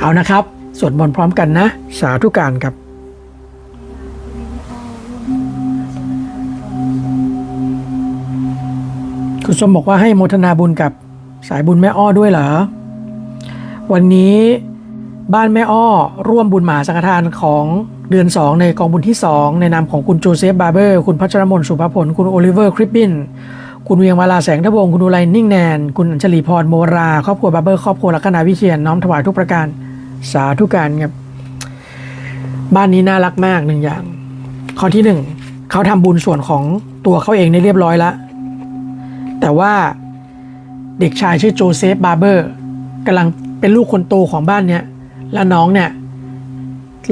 เอานะครับ สวดมนต์พร้อมกันนะ สาธุการครับคุณสมบอกว่าให้โมทนาบุญกับสายบุญแม่อ้อด้วยเหรอ วันนี้บ้านแม่อ้อร่วมบุญหมาสังฆทานของเดือน 2 ในกองบุญที่ 2 ในนามของคุณโจเซฟบาร์เบอร์ คุณพัชรมนสุภพล คุณโอลิเวอร์คริปปิน คุณเวียงมาลาแสงทวงศ์คุณอุไรนิ่งแนน คุณอัญชลีพรโมรา ครอบครัวบาร์เบอร์ ครอบครัวลัคนาวิเชียนน้อมถวายทุกประการ สาธุการครับ บ้านนี้น่ารักมากหนึ่งอย่าง ข้อที่หนึ่งเขาทำบุญส่วนของตัวเขาเองในเรียบร้อยแล้วแต่ว่าเด็กชายชื่อโจเซฟบาร์เบอร์กำลังเป็นลูกคนโตของบ้านเนี้ยแล้วน้องเนี่ย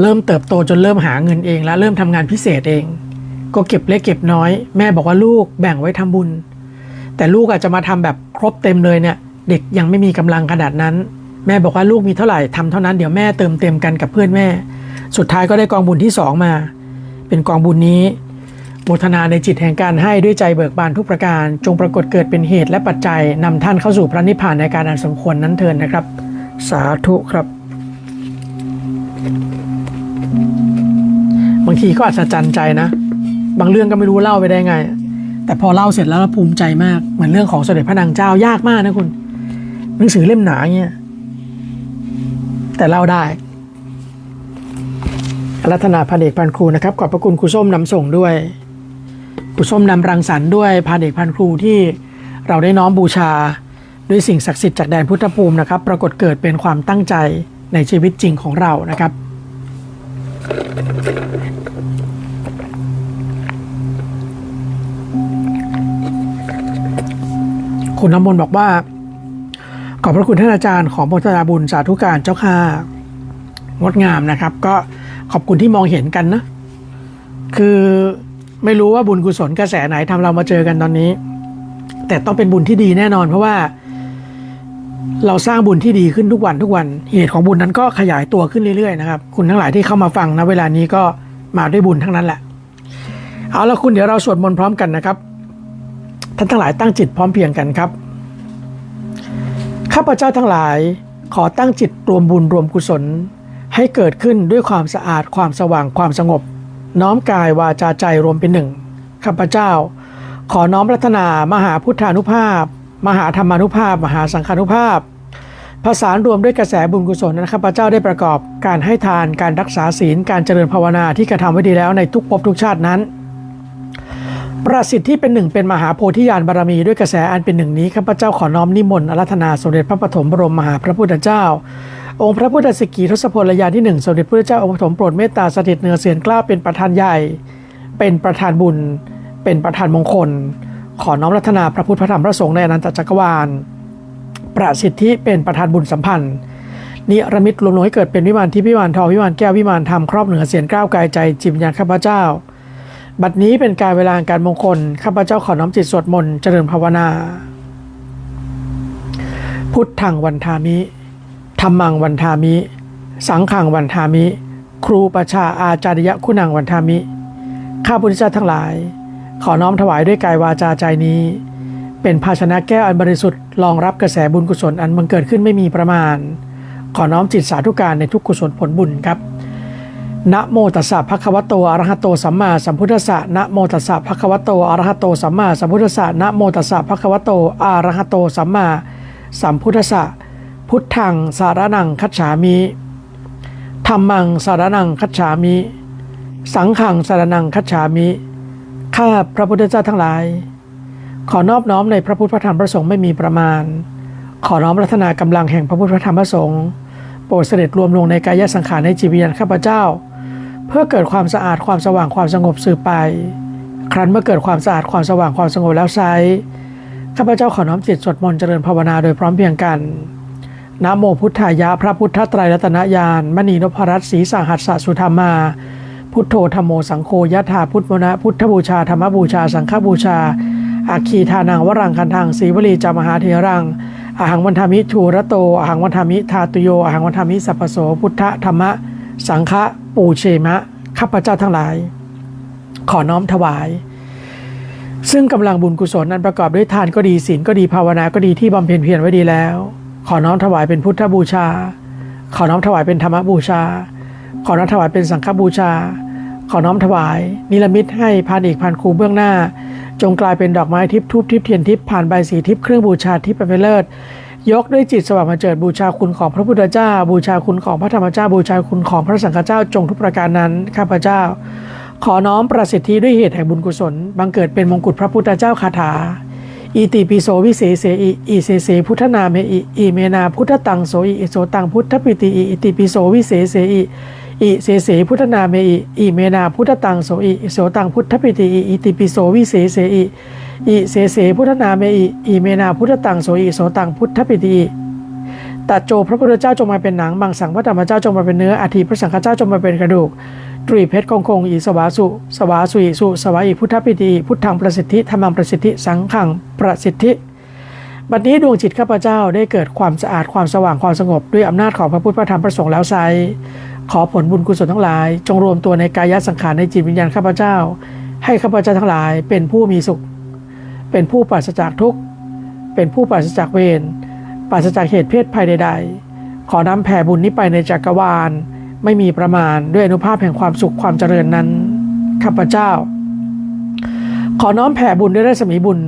เริ่มเติบโตจนเริ่มหาเงินเอง แล้วเริ่มทำงานพิเศษเอง ก็เก็บเล็กเก็บน้อย แม่บอกว่าลูกแบ่งไว้ทำบุญ แต่ลูกอาจจะมาทำแบบครบเต็มเลยเนี่ย เด็กยังไม่มีกำลังขนาดนั้น แม่บอกว่าลูกมีเท่าไหร่ทำเท่านั้นเดี๋ยวแม่เติมเต็มกันกับเพื่อนแม่ สุดท้ายก็ได้กองบุญที่สองมา เป็นกองบุญนี้โมทนาในจิตแห่งการให้ด้วยใจเบิกบานทุกประการ จงปรากฏเกิดเป็นเหตุและปัจจัยนำท่านเข้าสู่พระนิพพานในการอันสมควรนั้นเถิดนะครับ สาธุครับ บางทีก็อัศจรรย์ใจนะ บางเรื่องก็ไม่รู้เล่าไปได้ไง แต่พอเล่าเสร็จแล้วภูมิใจมากเหมือนเรื่องของเสด็จพระนางเจ้ายากมากนะคุณ หนังสือเล่มหนาเงี้ย แต่เล่าได้ รัธนาพันเอกพันครูนะครับ ขอบพระคุณครูส้มนำส่งด้วยครูส้มนำรังสรรค์ด้วยพันเอกพันครูที่เราได้น้อมบูชาด้วยสิ่งศักดิ์สิทธิ์จากแดนพุทธภูมินะครับ ปรากฏเกิดเป็นความตั้งใจในชีวิตจริงของเรานะครับ คุณน้ำมนต์บอกว่า ขอบพระคุณท่านอาจารย์ของพุทธาบุญสาธุการเจ้าค่ะงดงามนะครับ ก็ขอบคุณที่มองเห็นกันนะ คือไม่รู้ว่าบุญกุศลกระแสไหนทำเรามาเจอกันตอนนี้ แต่ต้องเป็นบุญที่ดีแน่นอน เพราะว่า เราสร้างบุญที่ดีขึ้นทุกวันทุกวันเหตุของบุญนั้นก็ขยายตัวขึ้นเรื่อยๆนะครับ คุณทั้งหลายที่เข้ามาฟังนะเวลานี้ก็มาด้วยบุญทั้งนั้นแหละ เอาละคุณเดี๋ยวเราสวดมนต์พร้อมกันนะครับท่านทั้งหลายตั้งจิตพร้อมเพียงกันครับ ข้าพเจ้าทั้งหลายขอตั้งจิตรวมบุญรวมกุศล ให้เกิดขึ้นด้วยความสะอาดความสว่างความสงบ น้อมกายวาจาใจรวมเป็นหนึ่งข้าพเจ้า ขอน้อมรัตนามหาพุทธานุภาพ มหาธรรมานุภาพ มหาสังฆานุภาพผสานรวมด้วยกระแสบุญกุศลนั้นข้าพเจ้าได้ประกอบการให้ทานการรักษาศีลการเจริญภาวนาที่กระทำไว้ดีแล้วในทุกภพทุกชาตินั้น ประสิทธิ์ที่เป็นหนึ่งเป็นมหาโพธิญาณบารมีด้วยกระแสอันเป็นหนึ่งนี้ข้าพเจ้าขอน้อมนิมนต์อารัธนาสมเด็จพระปฐมบรมมหาพระพุทธเจ้า องค์พระพุทธสิกีทศพลยานที่หนึ่งสมเด็จพระเจ้าองค์ปฐมโปรดเมตตาสถิตเหนือเสียนกล้าเป็นประธานใหญ่ เป็นประธานบุญ เป็นประธานมงคล ขอน้อมรัตนาพระพุทธพระธรรมพระสงฆ์ในอนันตจักรวาล ประสิทธิเป็นประธานบุญสัมพันธ์นิรมิตรวมลงให้เกิดเป็นวิมานที่วิมานทองวิมานแก้ววิมานธรรมครอบเหนือเสียนกล้าวกายใจจิตวิญญาณข้าพเจ้า บัดนี้เป็นการเวลาการมงคล ข้าพเจ้าขอน้อมจิตสวดมนต์เจริญภาวนา พุทธังวันทามิธรรมังวันทามิ สังขังวันทามิ ครูประชาอาจารยะคุณังวันทามิ ข้าพุทธเจ้าทั้งหลาย ขอน้อมถวายด้วยกายวาจาใจนี้ เป็นภาชนะแก้วอันบริสุทธิ์รองรับกระแสบุญกุศลอันบังเกิดขึ้นไม่มีประมาณ ขอน้อมจิตสาธุการในทุกกุศลผลบุญครับ นะโมตัสสะภะคะวะโตอะระหะโตสัมมาสัมพุทธัสสะนะโมตัสสะภะคะวะโตอะระหะโตสัมมาสัมพุทธัสสะนะโมตัสสะภะคะวะโตอะระหะโตสัมมาสัมพุทธัสสะพุทธังสารนังคัจฉามิธัมมังสารนังคัจฉามิ สังฆังสารนังคัจฉามิ ข้าพระพุทธเจ้าทั้งหลาย ขอนอบน้อมในพระพุทธพระธรรมพระสงฆ์ไม่มีประมาณ ขอน้อมรัตนากำลังแห่งพระพุทธพระธรรมพระสงฆ์โปรดเสด็จรวมลงในกายสังขารในจิตวิญญาณข้าพเจ้า เพื่อเกิดความสะอาดความสว่างความสงบสืบไป ครั้นเมื่อเกิดความสะอาดความสว่างความสงบแล้วไซข้าพเจ้าขอน้อมจิตสวดมนต์เจริญภาวนาโดยพร้อมเพียงกันนะโมพุทธายะพระพุทธไตรรัตนญาณมณีนพรัตน์ศรีสหัสสสุธรรมา พุทโธธรรมโมสังโฆยะถาพุทธมนะพุทธบูชาธรรมบูชาสังฆบูชาอาคีทานังวรังคันทังสีวลีจามหาเทรังอาหังวันธามิทูระโตอาหังวันธามิทาตุโยอาหังวันธามิสัพพโสพุทธธรรมะ สังฆะปูเชมะข้าพเจ้าทั้งหลาย ขอน้อมถวาย ซึ่งกำลังบุญกุศลนั้นประกอบด้วยทานก็ดีศีลก็ดีภาวนาก็ดีที่บำเพ็ญเพียรไว้ดีแล้ว ขอน้อมถวายเป็นพุทธบูชา ขอน้อมถวายเป็นธรรมบูชา ขอน้อมถวายเป็นสังฆบูชา ขอน้อมถวาย นิรมิตให้พานเอกพานครูเบื้องหน้า จงกลายเป็นดอกไม้ทิพย์ทูบทิพย์เทียนทิพย์ผ่านใบสีทิพย์เครื่องบูชาทิพย์เป็นเลิศ ยกด้วยจิตสว่างมาเจิดบูชาคุณของพระพุทธเจ้า บูชาคุณของพระธรรมเจ้า บูชาคุณของพระสังฆเจ้าจงทุกประการนั้นข้าพเจ้า ขอน้อมประสิทธิด้วยเหตุแห่งบุญกุศลบังเกิดเป็นมงกุฎพระพุทธเจ้าคาถาอิติปิโสวิเศษเสอิอิเสเสพุทธนาเมอิอิเมนาพุทธตังโสอิอิโสตังพุทธปิติอิอิติปิโสวิเศษเสอิอิเสเสพุทธนาเมอิอิเมนาพุทธตังโสอิอิโสตังพุทธปิติอิอิติปิโสวิเศษเสอิ อิเสเสพุทธนาเมอิอิเมนาพุทธตังโสอิโสตังพุทธปิติอิตัดโจพระพุทธเจ้าจงมาเป็นหนังบางสังพระธรรมเจ้าจงมาเป็นเนื้ออาทิพระสังฆเจ้าจงมาเป็นกระดูกตรีเพชรคงคงอีสวาสุ สวาสุอิสุสวาอิพุทธปิติพุทธังประสิทธิธรรมังประสิทธิสังขังประสิทธิบัดนี้ดวงจิตข้าพเจ้าได้เกิดความสะอาดความสว่างความสงบ ด้วยอำนาจของพระพุทธพระธรรมพระสงฆ์แล้วไซขอผลบุญกุศลทั้งหลาย จงรวมตัวในกายสังขารในจิตวิญญาณข้าพเจ้า ให้ข้าพเจ้าทั้งหลายเป็นผู้มีสุข เป็นผู้ปราศจากทุกข์ เป็นผู้ปราศจากเวร ปราศจากเหตุเพศภัยใด ๆ ขอนำแผ่บุญนี้ไปในจักรวาล ไม่มีประมาณด้วยอนุภาพแห่งความสุขความเจริญนั้น ข้าพเจ้า ขอน้อมแผ่บุญด้วยรัศมีบุญ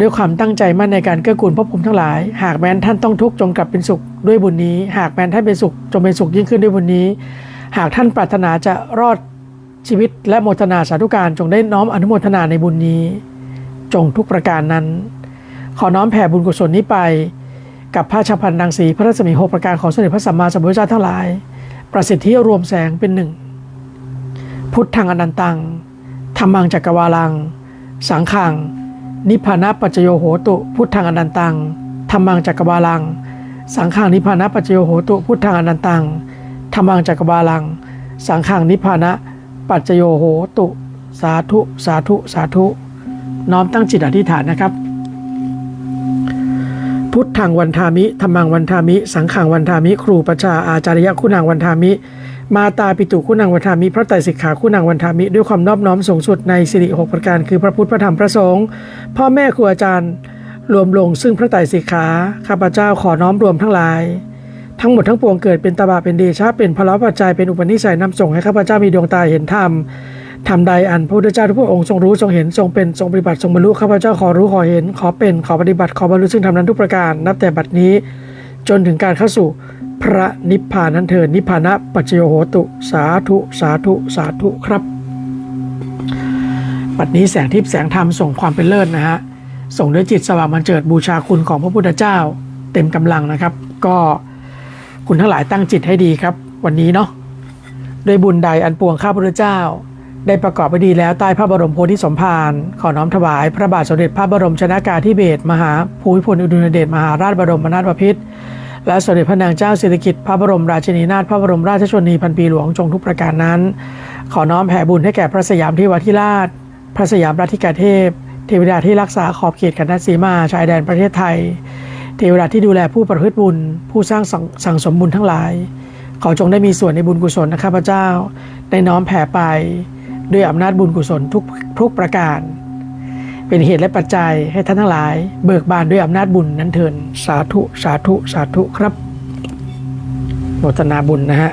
ด้วยความตั้งใจมั่นในการเกื้อกูลพระภูมิทั้งหลาย หากแม้นท่านต้องทุกข์จงกลับเป็นสุขด้วยบุญนี้ หากแม้นท่านเป็นสุขจงเป็นสุขยิ่งขึ้นด้วยบุญนี้ หากท่านปรารถนาจะรอดชีวิตและโมทนาสาธุการจงได้น้อมอนุโมทนาในบุญนี้ จงทุกประการนั้น ขอน้อมแผ่บุญกุศลนี้ไป กับพระชาพันดังสีพระรัศมีหกประการของสมเด็จพระสัมมาสัมพุทธเจ้าทั้งหลาย ประสิทธิรวมแสงเป็นหนึ่ง พุทธังอนันตังธรรมังจักรวาลัง สังขัง นิพพานะปัจโยโหตุ พุทธังอนันตังธรรมังจักรวาลัง สังขังนิพพานะปัจโยโหตุ พุทธังอนันตังธรรมังจักรวาลัง สังขังนิพพานะปัจโยโหตุ สาธุ สาธุ สาธุ น้อมตั้งจิตอธิษฐานนะครับ พุทธังวันทามิธรรมังวันทามิ สังขังวันทามิ ครูประชาอาจารยคุณังวันทามิ มาตาปิตุคุณังวันทามิ พระไตรสิกขาคุณังวันทามิ ด้วยความนอบน้อมสูงสุดในสิริหกประการ คือพระพุทธพระธรรมพระสงฆ์พ่อแม่ครูอาจารย์รวมลงซึ่งพระไตรสิกขาข้าพเจ้าขอน้อมรวมทั้งหลายทั้งหมดทั้งปวงเกิดเป็นตบะเป็นเดชะเป็นพลปัจจัยเป็นอุปนิสัยนำส่งให้ข้าพเจ้ามีดวงตาเห็นธรรม ทำใดอันพระพุทธเจ้าทุกพระองค์ทรงรู้ทรงเห็นทรงเป็นทรงปฏิบัติทรงบรรลุข้าพเจ้าขอรู้ขอเห็น ขอเป็นขอปฏิบัติขอบรรลุซึ่งทำนั้นทุกประการ นับแต่บัดนี้ จนถึงการเข้าสู่พระนิพพานนั้นเถิดนิพพานะปัจจโยโหตุ สาธุสาธุสาธุครับบัดนี้แสงทิพย์แสงธรรมส่งความเป็นเลิศนะฮะส่งด้วยจิตสว่างมันเจิดบูชาคุณของพระพุทธเจ้า เต็มกำลังนะครับ ก็คุณทั้งหลายตั้งจิตให้ดีครับ วันนี้เนาะด้วยบุญใดอันปวงข้าพระเจ้า ได้ประกอบไปดีแล้วใต้พระบรมโพธิสมภารขอน้อมถวายพระบาทสมเด็จพระบรมชนากาธิเบศรมหาภูมิพลอดุลยเดชมหาราชบรมนาถบพิตรและสมเด็จพระนางเจ้าสิริกิติ์พระบรมราชินีนาถพระบรมราชชนนีพันปีหลวงจงทุกประการนั้น ขอน้อมแผ่บุญให้แก่พระสยามเทวทิราช พระสยามรัติกาเทพ เทวดาที่รักษาขอบเขตกันนัสีมาชายแดนประเทศไทย เทวดาที่ดูแลผู้ประพฤติบุญ ผู้สร้างสังสั่งสมบุญทั้งหลาย ขอจงได้มีส่วนในบุญกุศลนะข้าพเจ้า ได้น้อมแผ่ไป ด้วยอำนาจบุญกุศลทุกทุกประการ เป็นเหตุและปัจจัยให้ท่านทั้งหลาย เบิกบานด้วยอำนาจบุญนั้นเถินสาธุสาธุสาธุครับโมทนาบุญนะฮะ